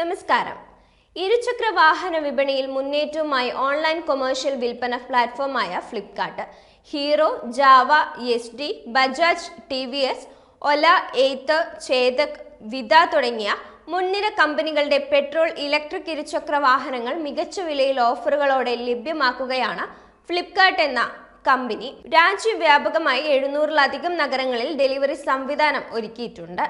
നമസ്കാരം. ഇരുചക്ര വാഹന വിപണിയിൽ മുന്നേറ്റവുമായി ഓൺലൈൻ കൊമേഴ്ഷ്യൽ വിൽപ്പന പ്ലാറ്റ്ഫോമായ Flipkart. Hero Jawa S D Bajaj T V S Ola Ather Chetak Vida തുടങ്ങിയ മുൻനിര കമ്പനികളുടെ പെട്രോൾ ഇലക്ട്രിക് ഇരുചക്ര വാഹനങ്ങൾ മികച്ച വിലയിൽ ഓഫറുകളോടെ ലഭ്യമാക്കുകയാണ് ഫ്ലിപ്കാർട്ട് എന്ന കമ്പനി. രാജ്യവ്യാപകമായി എഴുന്നൂറിലധികം നഗരങ്ങളിൽ ഡെലിവറി സംവിധാനം ഒരുക്കിയിട്ടുണ്ട്.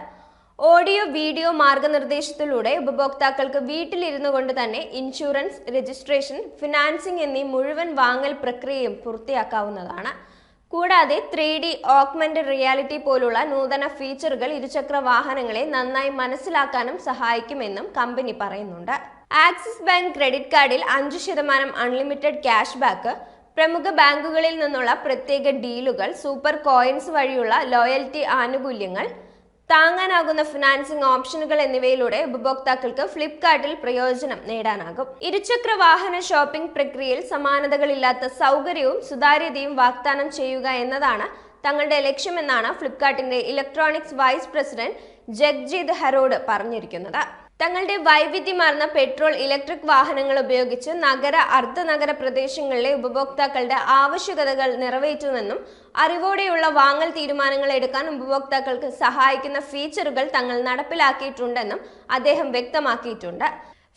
ഓഡിയോ വീഡിയോ മാർഗനിർദ്ദേശത്തിലൂടെ ഉപഭോക്താക്കൾക്ക് വീട്ടിലിരുന്നു കൊണ്ട് തന്നെ ഇൻഷുറൻസ് രജിസ്ട്രേഷൻ ഫിനാൻസിംഗ് എന്നീ മുഴുവൻ വാങ്ങൽ പ്രക്രിയയും പൂർത്തിയാക്കാവുന്നതാണ്. കൂടാതെ ത്രീ ഡി ഓഗ്മെന്റഡ് റിയാലിറ്റി പോലുള്ള നൂതന ഫീച്ചറുകൾ ഇരുചക്ര വാഹനങ്ങളെ നന്നായി മനസ്സിലാക്കാനും സഹായിക്കുമെന്നും കമ്പനി പറയുന്നുണ്ട്. ആക്സിസ് ബാങ്ക് ക്രെഡിറ്റ് കാർഡിൽ അഞ്ച് ശതമാനം അൺലിമിറ്റഡ് ക്യാഷ് ബാക്ക് പ്രമുഖ ബാങ്കുകളിൽ നിന്നുള്ള പ്രത്യേക ഡീലുകൾ സൂപ്പർ കോയിൻസ് വഴിയുള്ള ലോയൽറ്റി ആനുകൂല്യങ്ങൾ താങ്ങാനാകുന്ന ഫിനാൻസിംഗ് ഓപ്ഷനുകൾ എന്നിവയിലൂടെ ഉപഭോക്താക്കൾക്ക് ഫ്ലിപ്കാർട്ടിൽ പ്രയോജനം നേടാനാകും. ഇരുചക്ര വാഹന ഷോപ്പിംഗ് പ്രക്രിയയിൽ സമാനതകളില്ലാത്ത സൗകര്യവും സുതാര്യതയും വാഗ്ദാനം ചെയ്യുക എന്നതാണ് തങ്ങളുടെ ലക്ഷ്യമെന്നാണ് ഫ്ലിപ്കാർട്ടിന്റെ electronics vice president Jagjeet Harode പറഞ്ഞിരിക്കുന്നത്. തങ്ങളുടെ വൈവിധ്യമാർന്ന പെട്രോൾ ഇലക്ട്രിക് വാഹനങ്ങൾ ഉപയോഗിച്ച് നഗര അർദ്ധനഗര പ്രദേശങ്ങളിലെ ഉപഭോക്താക്കളുടെ ആവശ്യകതകൾ നിറവേറ്റുമെന്നും അറിവോടെയുള്ള വാങ്ങൽ തീരുമാനങ്ങൾ എടുക്കാൻ ഉപഭോക്താക്കൾക്ക് സഹായിക്കുന്ന ഫീച്ചറുകൾ തങ്ങൾ നടപ്പിലാക്കിയിട്ടുണ്ടെന്നും അദ്ദേഹം വ്യക്തമാക്കിയിട്ടുണ്ട്.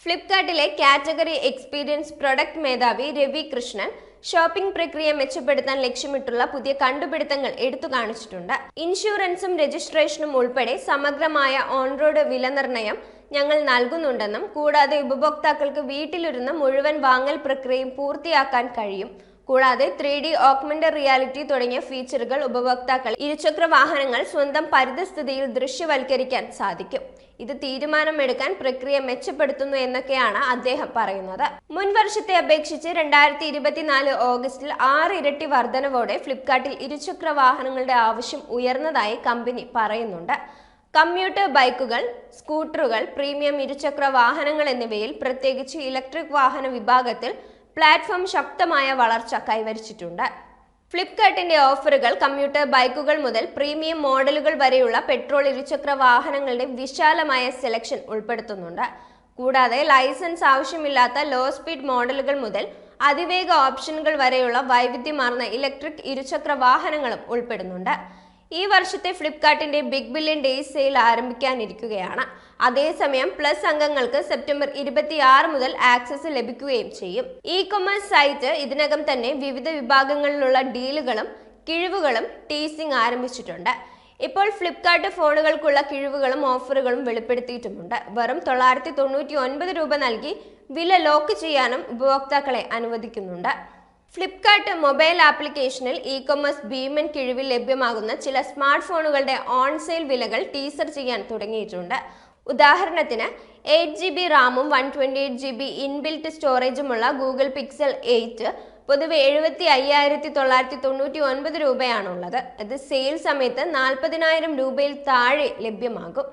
ഫ്ലിപ്കാർട്ടിലെ കാറ്റഗറി എക്സ്പീരിയൻസ് പ്രൊഡക്റ്റ് മേധാവി രവി കൃഷ്ണൻ ഷോപ്പിംഗ് പ്രക്രിയ മെച്ചപ്പെടുത്താൻ ലക്ഷ്യമിട്ടുള്ള പുതിയ കണ്ടുപിടുത്തങ്ങൾ എടുത്തു കാണിച്ചിട്ടുണ്ട്. ഇൻഷുറൻസും രജിസ്ട്രേഷനും ഉൾപ്പെടെ സമഗ്രമായ ഓൺറോഡ് വില നിർണയം ഞങ്ങൾ നൽകുന്നുണ്ടെന്നും കൂടാതെ ഉപഭോക്താക്കൾക്ക് വീട്ടിലിരുന്ന് മുഴുവൻ വാങ്ങൽ പ്രക്രിയയും പൂർത്തിയാക്കാൻ കഴിയും. കൂടാതെ ത്രീ ഡി ഓഗ്മെന്റഡ് റിയാലിറ്റി തുടങ്ങിയ ഫീച്ചറുകൾ ഉപഭോക്താക്കൾ ഇരുചക്ര വാഹനങ്ങൾ സ്വന്തം പരിതസ്ഥിതിയിൽ ദൃശ്യവൽക്കരിക്കാൻ സാധിക്കും. ഇത് തീരുമാനമെടുക്കാൻ പ്രക്രിയ മെച്ചപ്പെടുത്തുന്നു എന്നൊക്കെയാണ് അദ്ദേഹം പറയുന്നത്. മുൻ വർഷത്തെ അപേക്ഷിച്ച് രണ്ടായിരത്തി ഇരുപത്തിനാല് ഓഗസ്റ്റിൽ ആറ് ഇരട്ടി വർധനവോടെ ഫ്ലിപ്കാർട്ടിൽ ഇരുചക്ര വാഹനങ്ങളുടെ ആവശ്യം ഉയർന്നതായി കമ്പനി പറയുന്നുണ്ട്. കമ്മ്യൂട്ടർ ബൈക്കുകൾ സ്കൂട്ടറുകൾ പ്രീമിയം ഇരുചക്ര വാഹനങ്ങൾ എന്നിവയിൽ പ്രത്യേകിച്ച് ഇലക്ട്രിക് വാഹന വിഭാഗത്തിൽ പ്ലാറ്റ്ഫോം ശക്തമായ വളർച്ച കൈവരിച്ചിട്ടുണ്ട്. ഫ്ലിപ്കാർട്ടിന്റെ ഓഫറുകൾ കമ്മ്യൂട്ടർ ബൈക്കുകൾ മുതൽ പ്രീമിയം മോഡലുകൾ വരെയുള്ള പെട്രോൾ ഇരുചക്ര വാഹനങ്ങളുടെ വിശാലമായ സെലക്ഷൻ ഉൾപ്പെടുത്തുന്നുണ്ട്. കൂടാതെ ലൈസൻസ് ആവശ്യമില്ലാത്ത ലോ സ്പീഡ് മോഡലുകൾ മുതൽ അതിവേഗ ഓപ്ഷനുകൾ വരെയുള്ള വൈവിധ്യമാർന്ന ഇലക്ട്രിക് ഇരുചക്ര വാഹനങ്ങളും ഉൾപ്പെടുന്നുണ്ട്. ഈ വർഷത്തെ ഫ്ലിപ്കാർട്ടിന്റെ ബിഗ് ബില്യൺ ഡേയ്സ് സെയിൽ ആരംഭിക്കാനിരിക്കുകയാണ്. അതേസമയം പ്ലസ് അംഗങ്ങൾക്ക് സെപ്റ്റംബർ ഇരുപത്തിയാറ് മുതൽ ആക്സസ് ലഭിക്കുകയും ചെയ്യും. ഇ കൊമേഴ്സ് സൈറ്റ് ഇതിനകം തന്നെ വിവിധ വിഭാഗങ്ങളിലുള്ള ഡീലുകളും കിഴിവുകളും ടീസിംഗ് ആരംഭിച്ചിട്ടുണ്ട്. ഇപ്പോൾ ഫ്ലിപ്കാർട്ട് ഫോണുകൾക്കുള്ള കിഴിവുകളും ഓഫറുകളും വെളിപ്പെടുത്തിയിട്ടുമുണ്ട്. വെറും തൊള്ളായിരത്തി തൊണ്ണൂറ്റി ഒൻപത് രൂപ നൽകി വില ലോക്ക് ചെയ്യാനും ഉപഭോക്താക്കളെ അനുവദിക്കുന്നുണ്ട്. ഫ്ലിപ്കാർട്ട് മൊബൈൽ ആപ്ലിക്കേഷനിൽ ഇ കൊമേഴ്സ് ഭീമൻ കിഴിവിൽ ലഭ്യമാകുന്ന ചില സ്മാർട്ട് ഫോണുകളുടെ ഓൺ സെയിൽ വിലകൾ ടീസർ ചെയ്യാൻ തുടങ്ങിയിട്ടുണ്ട്. ഉദാഹരണത്തിന് എയ്റ്റ് ജി ബി റാമും one twenty eight G B inbuilt സ്റ്റോറേജുമുള്ള Google Pixel eight പൊതുവെ എഴുപത്തി അയ്യായിരത്തി തൊള്ളായിരത്തി തൊണ്ണൂറ്റി ഒൻപത് രൂപയാണുള്ളത്. അത് സെയിൽ സമയത്ത് നാൽപ്പതിനായിരം രൂപയിൽ താഴെ ലഭ്യമാകും.